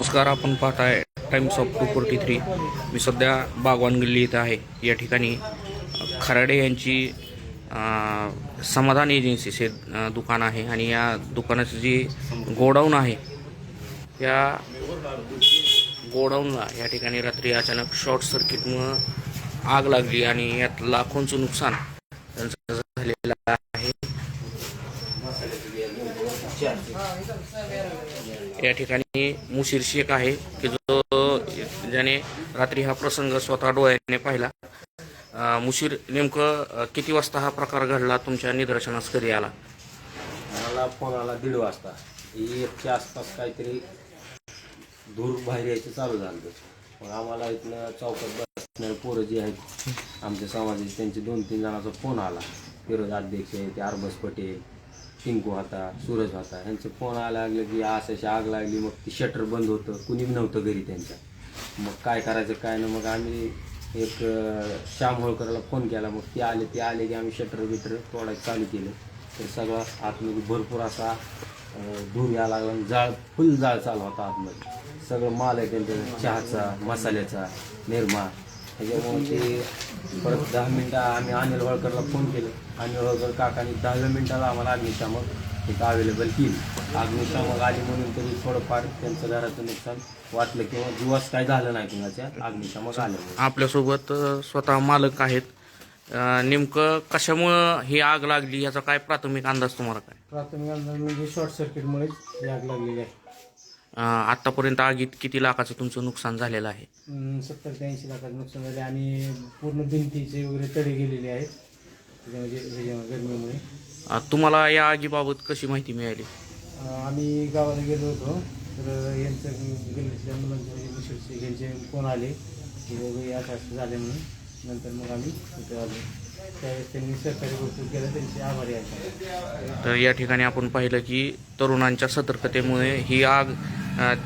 नमस्कार आपण पाहताय Times of two forty three मी सध्या बागवान गल्ली इथं आहे. या ठिकाणी खराडे यांची समाधान एजन्सीचे अ, दुकान आहे आणि या दुकानाचं जी गोडाऊन आहे या गोडाऊनला या ठिकाणी रात्री अचानक शॉर्ट सर्किटमुळं आग लागली आणि यात लाखोंचं नुकसान त्यांचं झालेलं या ठिकाणी मुशीर शेख आहे की जो ज्याने रात्री हा प्रसंग स्वतः डोळ्याने पाहिला. मुशीर नेमकं किती वाजता हा प्रकार घडला? तुमच्या निदर्शनास कधी आला? मला फोन आला दीड वाजता. एकच्या आसपास काहीतरी धूर बाहेर यायचं चालू झालं मग आम्हाला इथनं चौकात बसणारे पोरं जी आहेत आमच्या समाजाचे त्यांचे दोन तीन जणांचा फोन आला. फिरोज अध्यक्ष आहे ते आरबस पटेल टिंकू होता सूरज होता यांचे फोन आला लागले की असं अशी आग लागली मग ती शटर बंद होतं. कुणी नव्हतं घरी त्यांच्या. मग काय करायचं काय ना मग आम्ही एक श्याम होळकरला फोन केला. मग ते आले ते आले की आम्ही शटर बिटर तोडायचं चालू केलं. तर सगळं आतमध्ये भरपूर असा धूर यायला लागला आणि जाळ फुल जाळ चालू होता आतमध्ये. सगळं माल आहे त्यांच्या चहाचा मसाल्याचा निर्मा त्याच्यामुळे ते परत दहा मिनटं आम्ही अनिल होळकरला फोन केलं. अनिल होळकर काकाने दहाव्या मिनिटाला आम्हाला अग्निशामक इथं अवेलेबल केली. अग्निशामक आली म्हणून तरी थोडंफार त्यांचं घराचं नुकसान वाटलं किंवा दिवस काय झालं नाही कुणाच्या अग्निशामक आलं आपल्यासोबत स्वतः मालक आहेत. नेमकं कशामुळं ही आग लागली? याचा काय प्राथमिक अंदाज तुम्हाला काय? प्राथमिक अंदाज म्हणजे शॉर्ट सर्किटमुळेच ही आग लागलेली आहे. आतापर्यंत आगीत किती लाखाचं तुमचं नुकसान झालेलं आहे? अं, सत्तर ते ऐंशी लाखाचं नुकसान झाले आणि पूर्ण भिंतीचे वगैरे तडे गेलेले आहेत. त्याच्यामध्ये ह्याच्यामुळे गरमीमुळे. अं, तुम्हाला या आगीबाबत कशी माहिती मिळाली? अं, आम्ही गावाला गेलो होतो. तर यांचं गल्लीतल्या मुलांचे म्हणजे मिशूरचे घ्यायचे फोन आले की बाबा हे असं असं झाले म्हणून. नंतर मग आम्ही इथं आलो. त्यावेळेस त्यांनी सहकार्य भरपूर केलं. त्यांचे आभारी आहे तर या ठिकाणी आपण पाहिलं की तरुणांच्या सतर्कतेमुळे ही आग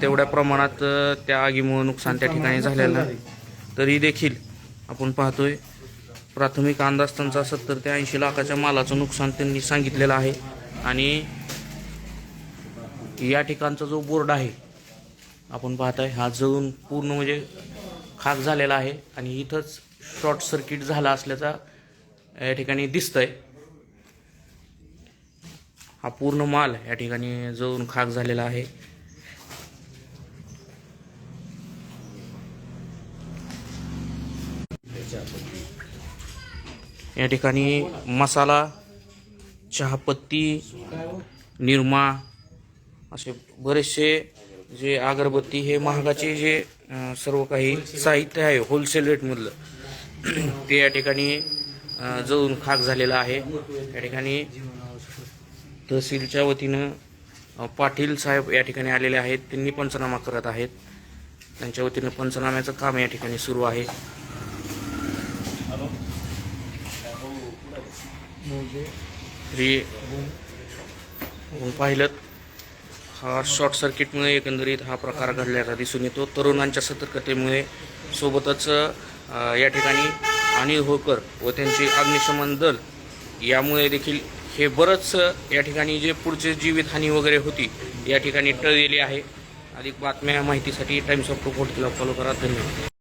तेवढ्या प्रमाणात त्या आगीमुळे नुकसान त्या ठिकाणी झालेलं आहे. तरी देखील आपण पाहतोय प्राथमिक अंदाज त्यांचा सत्तर ते ऐंशी लाखाच्या मालाचं नुकसान त्यांनी सांगितलेलं आहे. आणि या ठिकाणचा जो बोर्ड आहे आपण पाहताय हा जळून पूर्ण म्हणजे खाक झालेला आहे. आणि इथंच शॉर्ट सर्किट झाला असल्याचा या ठिकाणी दिसतंय. हा पूर्ण माल या ठिकाणी जळून खाक झालेला आहे. या ठिकाणी मसाला चहापत्ती निरमा असे बरेचसे जे अगरबत्ती हे महागाचे जे सर्व काही साहित्य आहे होलसेल रेटमधलं ते या ठिकाणी जळून खाक झालेलं आहे. या ठिकाणी तहसीलच्या वतीनं पाटील साहेब या ठिकाणी आलेले आहेत. त्यांनी पंचनामा करत आहेत. त्यांच्या वतीनं पंचनाम्याचं काम या ठिकाणी सुरू आहे. म्हणजे हे पाहिलं हा शॉर्ट सर्किटमुळे एकंदरीत हा प्रकार घडल्याचा दिसून येतो. तरुणांच्या सतर्कतेमुळे सोबतच या ठिकाणी अनिल होकर व त्यांचे अग्निशमन दल यामुळे देखील हे बरंच या ठिकाणी जे पुढचे जीवितहानी वगैरे होती या ठिकाणी टळलेली आहे. अधिक बातम्या माहितीसाठी टाइम्स ऑफ टू फोर्टीला फॉलो करा. धन्यवाद.